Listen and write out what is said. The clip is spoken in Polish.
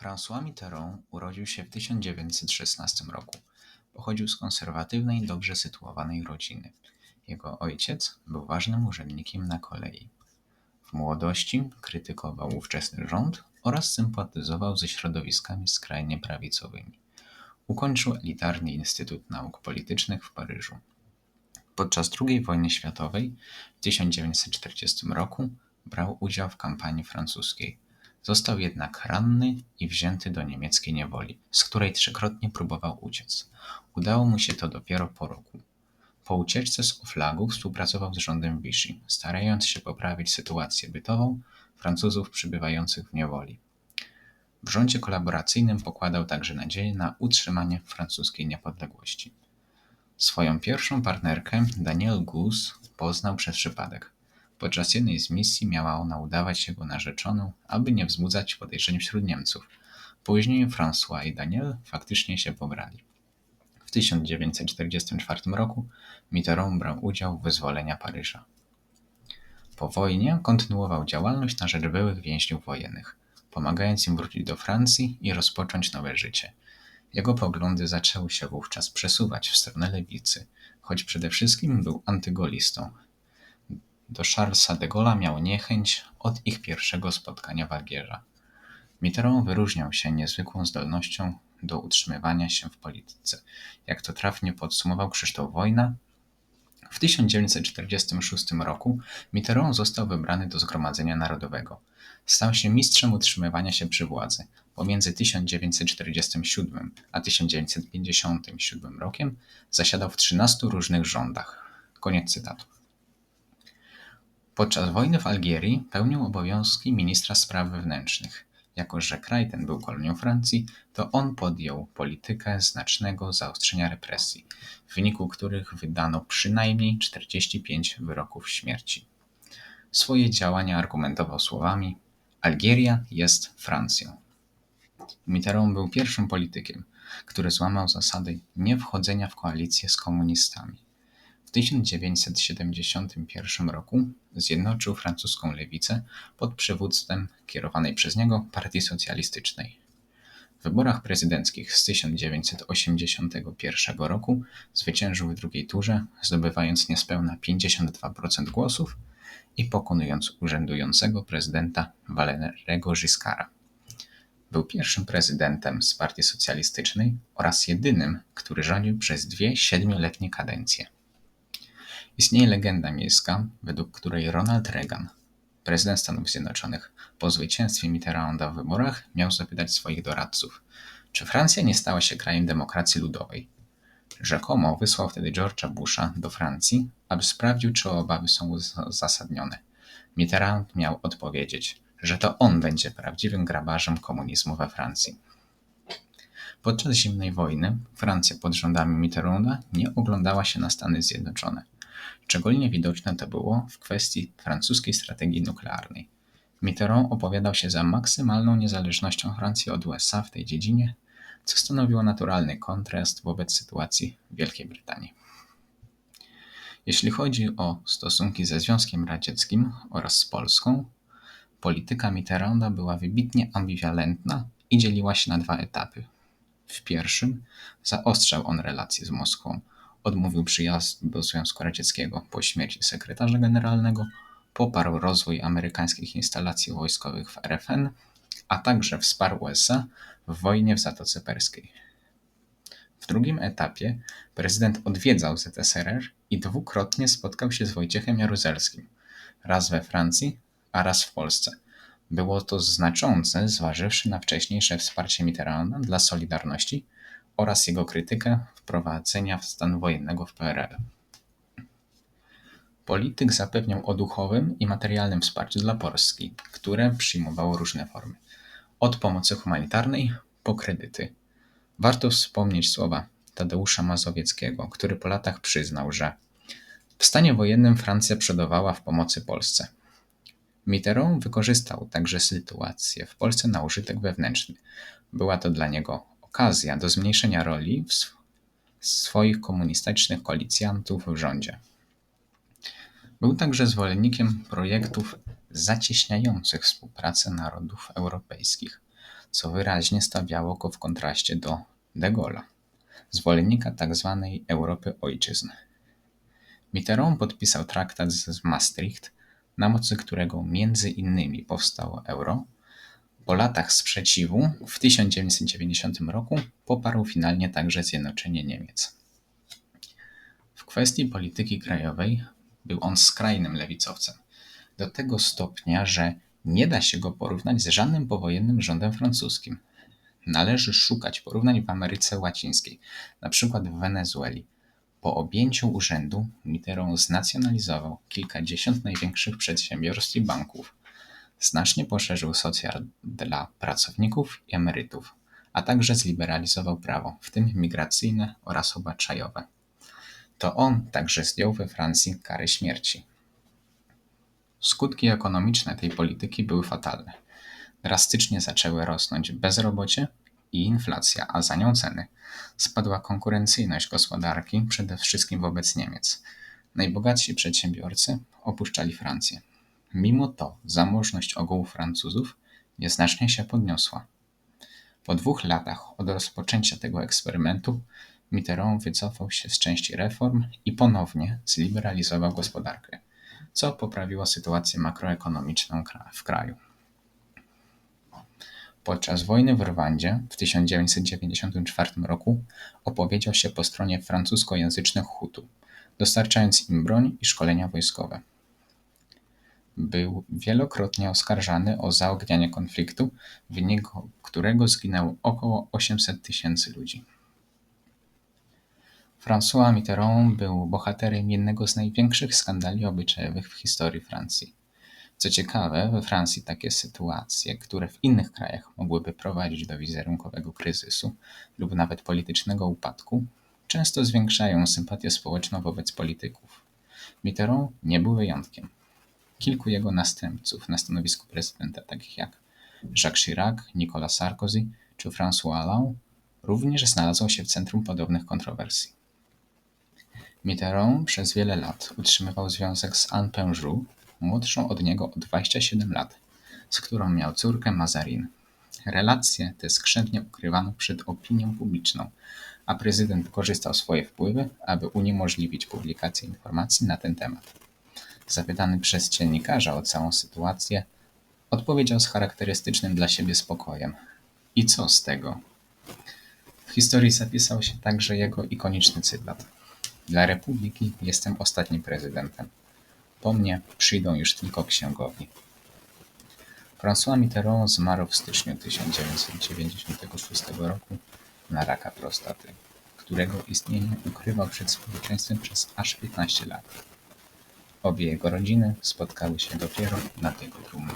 François Mitterrand urodził się w 1916 roku. Pochodził z konserwatywnej, dobrze sytuowanej rodziny. Jego ojciec był ważnym urzędnikiem na kolei. W młodości krytykował ówczesny rząd oraz sympatyzował ze środowiskami skrajnie prawicowymi. Ukończył elitarny Instytut Nauk Politycznych w Paryżu. Podczas II wojny światowej w 1940 roku brał udział w kampanii francuskiej. Został jednak ranny i wzięty do niemieckiej niewoli, z której trzykrotnie próbował uciec. Udało mu się to dopiero po roku. Po ucieczce z Oflagu współpracował z rządem Vichy, starając się poprawić sytuację bytową Francuzów przybywających w niewoli. W rządzie kolaboracyjnym pokładał także nadzieję na utrzymanie francuskiej niepodległości. Swoją pierwszą partnerkę, Danielle Goose, poznał przez przypadek. Podczas jednej z misji miała ona udawać jego narzeczoną, aby nie wzbudzać podejrzeń wśród Niemców. Później François i Daniel faktycznie się pobrali. W 1944 roku Mitterrand brał udział w wyzwoleniu Paryża. Po wojnie kontynuował działalność na rzecz byłych więźniów wojennych, pomagając im wrócić do Francji i rozpocząć nowe życie. Jego poglądy zaczęły się wówczas przesuwać w stronę lewicy, choć przede wszystkim był antygolistą, do Charlesa de Gaulle'a miał niechęć od ich pierwszego spotkania w Algierze. Mitterrand wyróżniał się niezwykłą zdolnością do utrzymywania się w polityce. Jak to trafnie podsumował Krzysztof Wojna, w 1946 roku Mitterrand został wybrany do Zgromadzenia Narodowego. Stał się mistrzem utrzymywania się przy władzy. Pomiędzy 1947 a 1957 rokiem zasiadał w 13 różnych rządach. Koniec cytatu. Podczas wojny w Algierii pełnił obowiązki ministra spraw wewnętrznych. Jako że kraj ten był kolonią Francji, to on podjął politykę znacznego zaostrzenia represji, w wyniku których wydano przynajmniej 45 wyroków śmierci. Swoje działania argumentował słowami: Algieria jest Francją. Mitterrand był pierwszym politykiem, który złamał zasady niewchodzenia w koalicję z komunistami. W 1971 roku zjednoczył francuską lewicę pod przywództwem kierowanej przez niego Partii Socjalistycznej. W wyborach prezydenckich z 1981 roku zwyciężył w drugiej turze, zdobywając niespełna 52% głosów i pokonując urzędującego prezydenta Valerego Giscara. Był pierwszym prezydentem z Partii Socjalistycznej oraz jedynym, który rządził przez dwie siedmioletnie kadencje. Istnieje legenda miejska, według której Ronald Reagan, prezydent Stanów Zjednoczonych, po zwycięstwie Mitterranda w wyborach miał zapytać swoich doradców, czy Francja nie stała się krajem demokracji ludowej. Rzekomo wysłał wtedy George'a Busha do Francji, aby sprawdził, czy obawy są uzasadnione. Mitterrand miał odpowiedzieć, że to on będzie prawdziwym grabarzem komunizmu we Francji. Podczas zimnej wojny Francja pod rządami Mitterranda nie oglądała się na Stany Zjednoczone. Szczególnie widoczne to było w kwestii francuskiej strategii nuklearnej. Mitterrand opowiadał się za maksymalną niezależnością Francji od USA w tej dziedzinie, co stanowiło naturalny kontrast wobec sytuacji w Wielkiej Brytanii. Jeśli chodzi o stosunki ze Związkiem Radzieckim oraz z Polską, polityka Mitterranda była wybitnie ambiwalentna i dzieliła się na dwa etapy. W pierwszym zaostrzał on relacje z Moskwą, odmówił przyjazdu do Związku Radzieckiego po śmierci sekretarza generalnego, poparł rozwój amerykańskich instalacji wojskowych w RFN, a także wsparł USA w wojnie w Zatoce Perskiej. W drugim etapie prezydent odwiedzał ZSRR i dwukrotnie spotkał się z Wojciechem Jaruzelskim, raz we Francji, a raz w Polsce. Było to znaczące, zważywszy na wcześniejsze wsparcie Mitterranda dla Solidarności oraz jego krytykę wprowadzenia stanu wojennego w PRL. Polityk zapewniał o duchowym i materialnym wsparciu dla Polski, które przyjmowało różne formy. Od pomocy humanitarnej po kredyty. Warto wspomnieć słowa Tadeusza Mazowieckiego, który po latach przyznał, że w stanie wojennym Francja przodowała w pomocy Polsce. Mitterrand wykorzystał także sytuację w Polsce na użytek wewnętrzny. Była to dla niego okazja do zmniejszenia roli swoich komunistycznych koalicjantów w rządzie. Był także zwolennikiem projektów zacieśniających współpracę narodów europejskich. co wyraźnie stawiało go w kontraście do de Gaulle'a, zwolennika tzw. Tak Europy ojczyzn. Mitterrand podpisał traktat z Maastricht, na mocy którego między innymi powstało euro. Po latach sprzeciwu w 1990 roku poparł finalnie także zjednoczenie Niemiec. W kwestii polityki krajowej był on skrajnym lewicowcem, do tego stopnia, że nie da się go porównać z żadnym powojennym rządem francuskim. Należy szukać porównań w Ameryce Łacińskiej, na przykład w Wenezueli. Po objęciu urzędu Mitterrand znacjonalizował kilkadziesiąt największych przedsiębiorstw i banków. Znacznie poszerzył socjal dla pracowników i emerytów, a także zliberalizował prawo, w tym migracyjne oraz obaczajowe. To on także zdjął we Francji karę śmierci. Skutki ekonomiczne tej polityki były fatalne. Drastycznie zaczęły rosnąć bezrobocie i inflacja, a za nią ceny. Spadła konkurencyjność gospodarki, przede wszystkim wobec Niemiec. Najbogatsi przedsiębiorcy opuszczali Francję. Mimo to zamożność ogółu Francuzów nieznacznie się podniosła. Po dwóch latach od rozpoczęcia tego eksperymentu Mitterrand wycofał się z części reform i ponownie zliberalizował gospodarkę, co poprawiło sytuację makroekonomiczną w kraju. Podczas wojny w Rwandzie w 1994 roku opowiedział się po stronie francuskojęzycznych Hutu, dostarczając im broń i szkolenia wojskowe. Był wielokrotnie oskarżany o zaognianie konfliktu, w wyniku którego zginęło około 800 tysięcy ludzi. François Mitterrand był bohaterem jednego z największych skandali obyczajowych w historii Francji. Co ciekawe, we Francji takie sytuacje, które w innych krajach mogłyby prowadzić do wizerunkowego kryzysu lub nawet politycznego upadku, często zwiększają sympatię społeczną wobec polityków. Mitterrand nie był wyjątkiem. Kilku jego następców na stanowisku prezydenta, takich jak Jacques Chirac, Nicolas Sarkozy czy François Hollande, również znalazło się w centrum podobnych kontrowersji. Mitterrand przez wiele lat utrzymywał związek z Anne Pinjru, młodszą od niego o 27 lat, z którą miał córkę Mazarin. Relacje te skrzętnie ukrywano przed opinią publiczną, a prezydent korzystał swoje wpływy, aby uniemożliwić publikację informacji na ten temat. Zapytany przez dziennikarza o całą sytuację, odpowiedział z charakterystycznym dla siebie spokojem. I co z tego? W historii zapisał się także jego ikoniczny cytat. Dla Republiki jestem ostatnim prezydentem. Po mnie przyjdą już tylko księgowi. François Mitterrand zmarł w styczniu 1996 roku na raka prostaty, którego istnienie ukrywał przed społeczeństwem przez aż 15 lat. Obie jego rodziny spotkały się dopiero nad jego trumną.